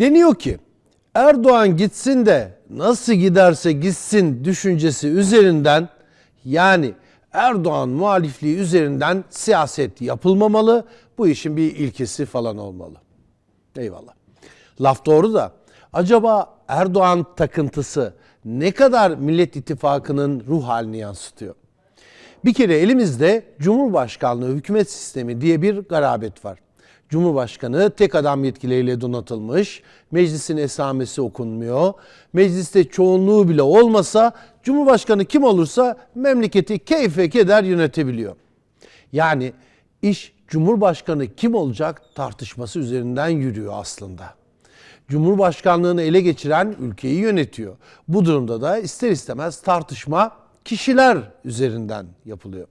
Deniyor ki Erdoğan gitsin de nasıl giderse gitsin düşüncesi üzerinden yani Erdoğan muhalifliği üzerinden siyaset yapılmamalı. Bu işin bir ilkesi falan olmalı. Eyvallah. Laf doğru da acaba Erdoğan takıntısı ne kadar Millet İttifakı'nın ruh halini yansıtıyor? Bir kere elimizde Cumhurbaşkanlığı hükümet sistemi diye bir garabet var. Cumhurbaşkanı tek adam yetkileriyle donatılmış, meclisin esamesi okunmuyor, mecliste çoğunluğu bile olmasa Cumhurbaşkanı kim olursa memleketi keyfe keder yönetebiliyor. Yani iş Cumhurbaşkanı kim olacak tartışması üzerinden yürüyor aslında. Cumhurbaşkanlığını ele geçiren ülkeyi yönetiyor. Bu durumda da ister istemez tartışma kişiler üzerinden yapılıyor.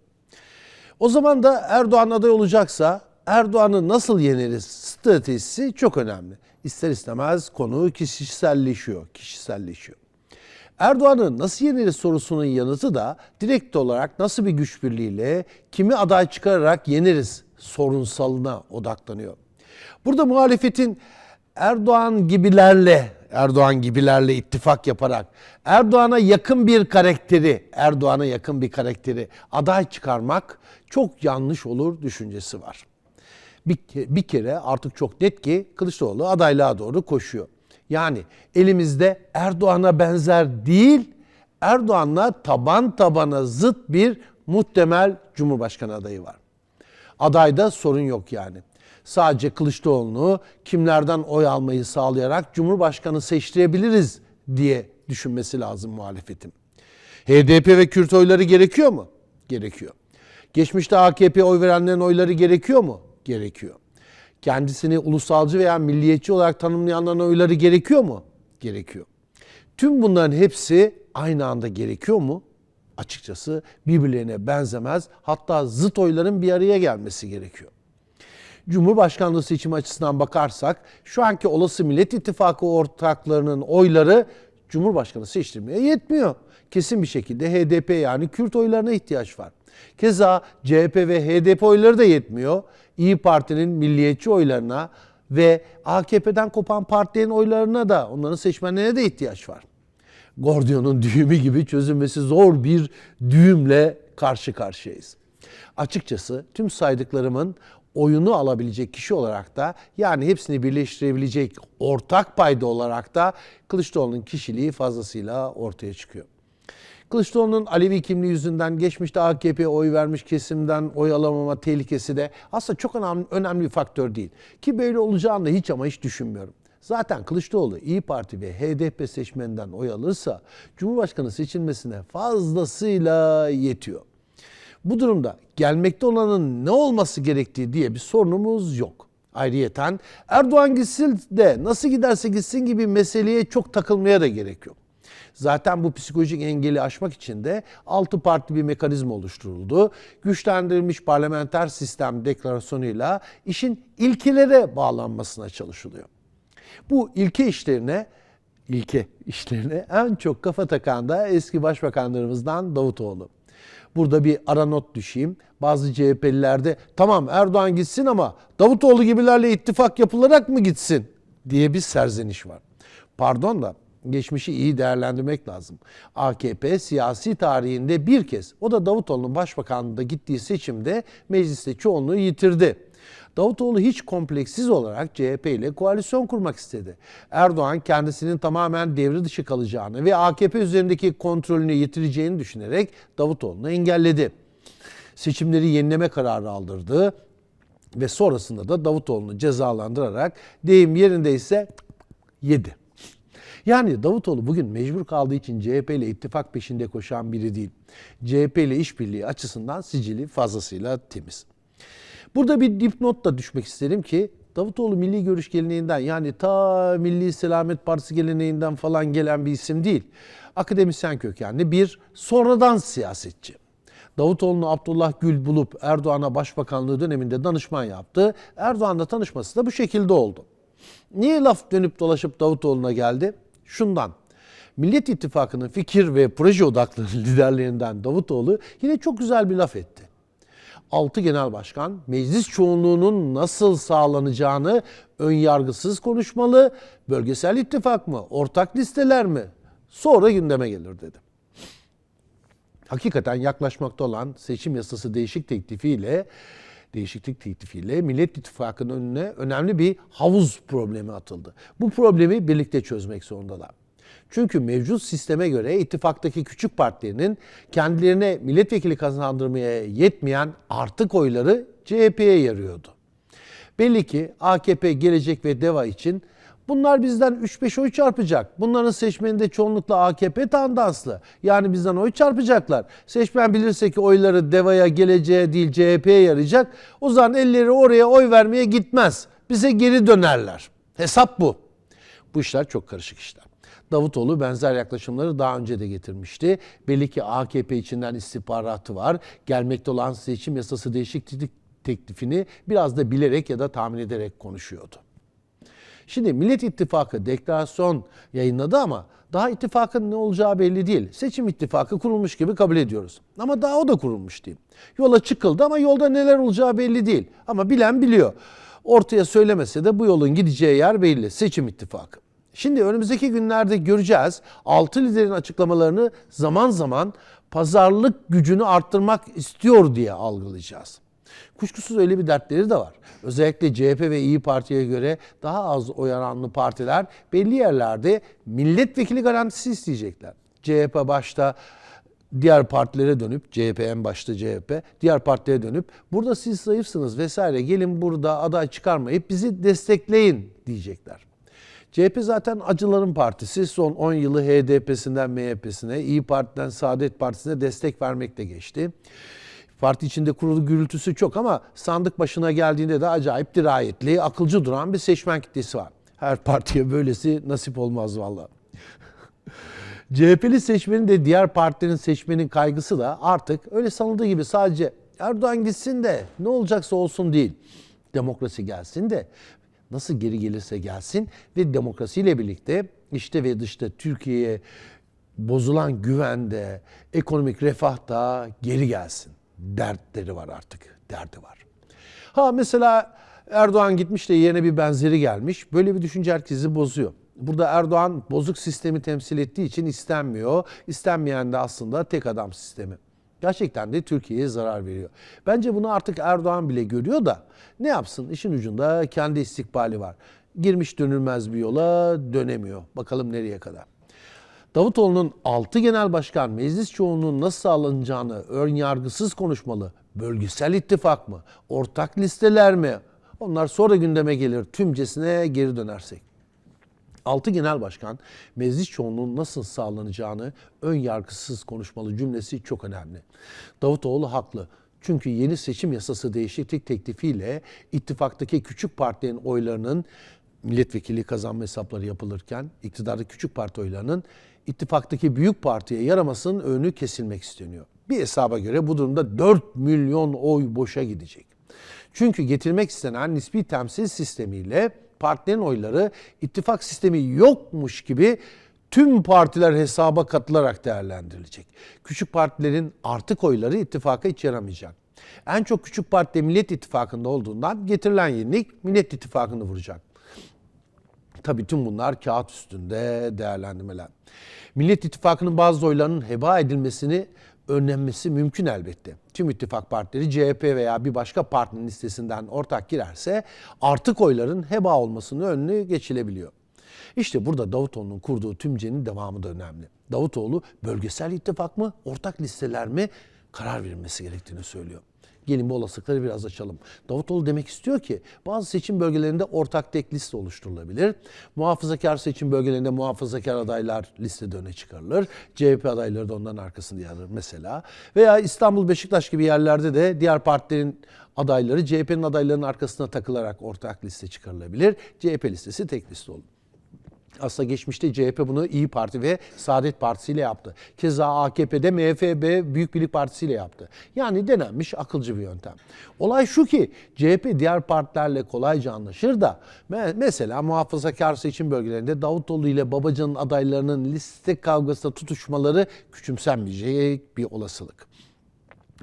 O zaman da Erdoğan aday olacaksa Erdoğan'ı nasıl yeneriz stratejisi çok önemli. İster istemez konu kişiselleşiyor, kişiselleşiyor. Erdoğan'ı nasıl yeneriz sorusunun yanıtı da direkt olarak nasıl bir güç birliğiyle kimi aday çıkararak yeneriz sorunsalına odaklanıyor. Burada muhalefetin Erdoğan gibilerle Erdoğan gibilerle ittifak yaparak Erdoğan'a yakın bir karakteri, Erdoğan'a yakın bir karakteri aday çıkarmak çok yanlış olur düşüncesi var. Bir, ke- bir kere artık çok net ki Kılıçdaroğlu adaylığa doğru koşuyor. Yani elimizde Erdoğan'a benzer değil, Erdoğan'la taban tabana zıt bir muhtemel Cumhurbaşkanı adayı var. Adayda sorun yok yani. Sadece Kılıçdaroğlu'nu kimlerden oy almayı sağlayarak Cumhurbaşkanı seçtirebiliriz diye düşünmesi lazım muhalefetin. HDP ve Kürt oyları gerekiyor mu? Gerekiyor. Geçmişte AKP oy verenlerin oyları gerekiyor mu? Gerekiyor. Kendisini ulusalcı veya milliyetçi olarak tanımlayanların oyları gerekiyor mu? Gerekiyor. Tüm bunların hepsi aynı anda gerekiyor mu? Açıkçası birbirlerine benzemez. Hatta zıt oyların bir araya gelmesi gerekiyor. Cumhurbaşkanlığı seçimi açısından bakarsak şu anki olası Millet İttifakı ortaklarının oyları Cumhurbaşkanı seçtirmeye yetmiyor. Kesin bir şekilde HDP yani Kürt oylarına ihtiyaç var. Keza CHP ve HDP oyları da yetmiyor. İyi Parti'nin milliyetçi oylarına ve AKP'den kopan partilerin oylarına da onların seçmenlerine de ihtiyaç var. Gordion'un düğümü gibi çözülmesi zor bir düğümle karşı karşıyayız. Açıkçası tüm saydıklarımın oyunu alabilecek kişi olarak da yani hepsini birleştirebilecek ortak payda olarak da Kılıçdaroğlu'nun kişiliği fazlasıyla ortaya çıkıyor. Kılıçdaroğlu'nun Alevi kimliği yüzünden geçmişte AKP'ye oy vermiş kesimden oy alamama tehlikesi de aslında çok önemli, önemli bir faktör değil. Ki böyle olacağını da hiç ama hiç düşünmüyorum. Zaten Kılıçdaroğlu İyi Parti ve HDP seçmeninden oy alırsa Cumhurbaşkanı seçilmesine fazlasıyla yetiyor. Bu durumda gelmekte olanın ne olması gerektiği diye bir sorunumuz yok. Ayrıyeten Erdoğan gitsin de nasıl giderse gitsin gibi meseleye çok takılmaya da gerek yok. Zaten bu psikolojik engeli aşmak için de altı partili bir mekanizma oluşturuldu. Güçlendirilmiş parlamenter sistem deklarasyonuyla işin ilkelere bağlanmasına çalışılıyor. Bu ilke işlerine ilke işlerine en çok kafa takan da eski başbakanlarımızdan Davutoğlu. Burada bir ara not düşeyim. Bazı CHP'lilerde tamam Erdoğan gitsin ama Davutoğlu gibilerle ittifak yapılarak mı gitsin diye bir serzeniş var. Pardon da geçmişi iyi değerlendirmek lazım. AKP siyasi tarihinde bir kez o da Davutoğlu'nun başbakanlığında gittiği seçimde mecliste çoğunluğu yitirdi. Davutoğlu hiç kompleksiz olarak CHP ile koalisyon kurmak istedi. Erdoğan kendisinin tamamen devre dışı kalacağını ve AKP üzerindeki kontrolünü yitireceğini düşünerek Davutoğlu'nu engelledi. Seçimleri yenileme kararı aldırdı ve sonrasında da Davutoğlu'nu cezalandırarak deyim yerindeyse yedi. Yani Davutoğlu bugün mecbur kaldığı için CHP ile ittifak peşinde koşan biri değil. CHP ile işbirliği açısından sicili fazlasıyla temiz. Burada bir dipnot da düşmek isterim ki Davutoğlu milli görüş geleneğinden yani ta Milli Selamet Partisi geleneğinden falan gelen bir isim değil. Akademisyen kökenli bir sonradan siyasetçi. Davutoğlu'nu Abdullah Gül bulup Erdoğan'a başbakanlığı döneminde danışman yaptı. Erdoğan'la tanışması da bu şekilde oldu. Niye laf dönüp dolaşıp Davutoğlu'na geldi? Şundan. Millet İttifakı'nın fikir ve proje odaklı liderlerinden Davutoğlu yine çok güzel bir laf etti. 6 genel başkan meclis çoğunluğunun nasıl sağlanacağını ön yargısız konuşmalı. Bölgesel ittifak mı, ortak listeler mi? Sonra gündeme gelir dedi. Hakikaten yaklaşmakta olan seçim yasası değişik teklifiyle değişiklik teklifiyle Millet İttifakı'nın önüne önemli bir havuz problemi atıldı. Bu problemi birlikte çözmek zorundalar. Çünkü mevcut sisteme göre ittifaktaki küçük partilerinin kendilerine milletvekili kazandırmaya yetmeyen artık oyları CHP'ye yarıyordu. Belli ki AKP, Gelecek ve DEVA için bunlar bizden 3-5 oy çarpacak. Bunların seçmeni de çoğunlukla AKP tandanslı. Yani bizden oy çarpacaklar. Seçmen bilirse ki oyları DEVA'ya, Geleceğe değil CHP'ye yarayacak. O zaman elleri oraya oy vermeye gitmez. Bize geri dönerler. Hesap bu. Bu işler çok karışık işler. Davutoğlu benzer yaklaşımları daha önce de getirmişti. Belli ki AKP içinden istihbaratı var. Gelmekte olan seçim yasası değişiklik teklifini biraz da bilerek ya da tahmin ederek konuşuyordu. Şimdi Millet İttifakı deklarasyon yayınladı ama daha ittifakın ne olacağı belli değil. Seçim ittifakı kurulmuş gibi kabul ediyoruz. Ama daha o da kurulmuş değil. Yola çıkıldı ama yolda neler olacağı belli değil. Ama bilen biliyor. Ortaya söylemese de bu yolun gideceği yer belli. Seçim ittifakı. Şimdi önümüzdeki günlerde göreceğiz. Altı liderin açıklamalarını zaman zaman pazarlık gücünü arttırmak istiyor diye algılayacağız. Kuşkusuz öyle bir dertleri de var. Özellikle CHP ve İyi Parti'ye göre daha az oy oranlı partiler belli yerlerde milletvekili garantisi isteyecekler. CHP başta diğer partilere dönüp CHP en başta CHP diğer partilere dönüp burada siz zayıfsınız vesaire gelin burada aday çıkarmayıp bizi destekleyin diyecekler. CHP zaten acıların partisi. Son 10 yılı HDP'sinden MHP'sine, İyi Parti'den Saadet Partisi'ne destek vermekle geçti. Parti içinde kurulu gürültüsü çok ama sandık başına geldiğinde de acayip dirayetli, akılcı duran bir seçmen kitlesi var. Her partiye böylesi nasip olmaz valla. CHP'li seçmenin de diğer partilerin seçmenin kaygısı da artık öyle sanıldığı gibi sadece Erdoğan gitsin de ne olacaksa olsun değil. Demokrasi gelsin de nasıl geri gelirse gelsin ve demokrasiyle birlikte işte ve dışta Türkiye'ye bozulan güvende, ekonomik refah da geri gelsin. Dertleri var artık, derdi var. Ha mesela Erdoğan gitmiş de yerine bir benzeri gelmiş. Böyle bir düşünce herkesi bozuyor. Burada Erdoğan bozuk sistemi temsil ettiği için istenmiyor. İstenmeyen de aslında tek adam sistemi. Gerçekten de Türkiye'ye zarar veriyor. Bence bunu artık Erdoğan bile görüyor da ne yapsın? İşin ucunda kendi istikbali var. Girmiş dönülmez bir yola dönemiyor. Bakalım nereye kadar. Davutoğlu'nun 6 genel başkan meclis çoğunluğunun nasıl sağlanacağını ön yargısız konuşmalı. Bölgesel ittifak mı? Ortak listeler mi? Onlar sonra gündeme gelir tümcesine geri dönersek. 6 genel başkan meclis çoğunluğunun nasıl sağlanacağını ön yargısız konuşmalı cümlesi çok önemli. Davutoğlu haklı. Çünkü yeni seçim yasası değişiklik teklifiyle ittifaktaki küçük partilerin oylarının milletvekili kazanma hesapları yapılırken iktidarda küçük parti oylarının ittifaktaki büyük partiye yaramasının önü kesilmek isteniyor. Bir hesaba göre bu durumda 4 milyon oy boşa gidecek. Çünkü getirmek istenen nispi temsil sistemiyle partilerin oyları ittifak sistemi yokmuş gibi tüm partiler hesaba katılarak değerlendirilecek. Küçük partilerin artık oyları ittifaka hiç yaramayacak. En çok küçük parti Millet İttifakı'nda olduğundan getirilen yenilik Millet İttifakı'nı vuracak. Tabii tüm bunlar kağıt üstünde değerlendirmeler. Millet İttifakı'nın bazı oylarının heba edilmesini önlenmesi mümkün elbette. Tüm ittifak partileri CHP veya bir başka partinin listesinden ortak girerse artık oyların heba olmasının önüne geçilebiliyor. İşte burada Davutoğlu'nun kurduğu tümcenin devamı da önemli. Davutoğlu bölgesel ittifak mı, ortak listeler mi karar verilmesi gerektiğini söylüyor. Gelin bu olasılıkları biraz açalım. Davutoğlu demek istiyor ki bazı seçim bölgelerinde ortak tek liste oluşturulabilir. Muhafazakar seçim bölgelerinde muhafazakar adaylar listede öne çıkarılır. CHP adayları da onların arkasında yer mesela. Veya İstanbul, Beşiktaş gibi yerlerde de diğer partilerin adayları CHP'nin adaylarının arkasına takılarak ortak liste çıkarılabilir. CHP listesi tek liste olur. Aslında geçmişte CHP bunu İyi Parti ve Saadet Partisi ile yaptı. Keza AKP'de MFB Büyük Birlik Partisi ile yaptı. Yani denenmiş akılcı bir yöntem. Olay şu ki CHP diğer partilerle kolayca anlaşır da mesela muhafazakar seçim bölgelerinde Davutoğlu ile Babacan'ın adaylarının liste kavgasında tutuşmaları küçümsenmeyecek bir olasılık.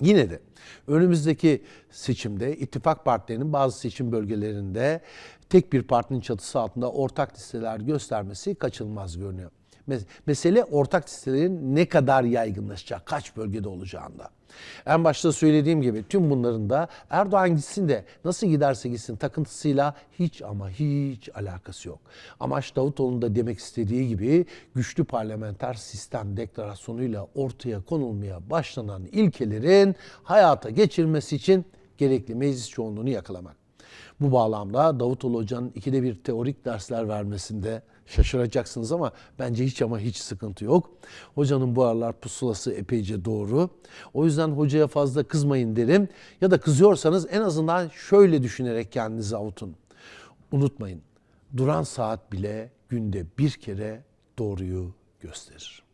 Yine de önümüzdeki seçimde ittifak partilerinin bazı seçim bölgelerinde tek bir partinin çatısı altında ortak listeler göstermesi kaçınılmaz görünüyor. Mes- Mesele ortak listelerin ne kadar yaygınlaşacak, kaç bölgede olacağında. En başta söylediğim gibi tüm bunların da Erdoğan gitsin de nasıl giderse gitsin takıntısıyla hiç ama hiç alakası yok. Amaç Davutoğlu'nun da demek istediği gibi güçlü parlamenter sistem deklarasyonuyla ortaya konulmaya başlanan ilkelerin hayata geçirmesi için gerekli meclis çoğunluğunu yakalamak. Bu bağlamda Davutoğlu Hoca'nın ikide bir teorik dersler vermesinde şaşıracaksınız ama bence hiç ama hiç sıkıntı yok. Hocanın bu aralar pusulası epeyce doğru. O yüzden hocaya fazla kızmayın derim. Ya da kızıyorsanız en azından şöyle düşünerek kendinizi avutun. Unutmayın, duran saat bile günde bir kere doğruyu gösterir.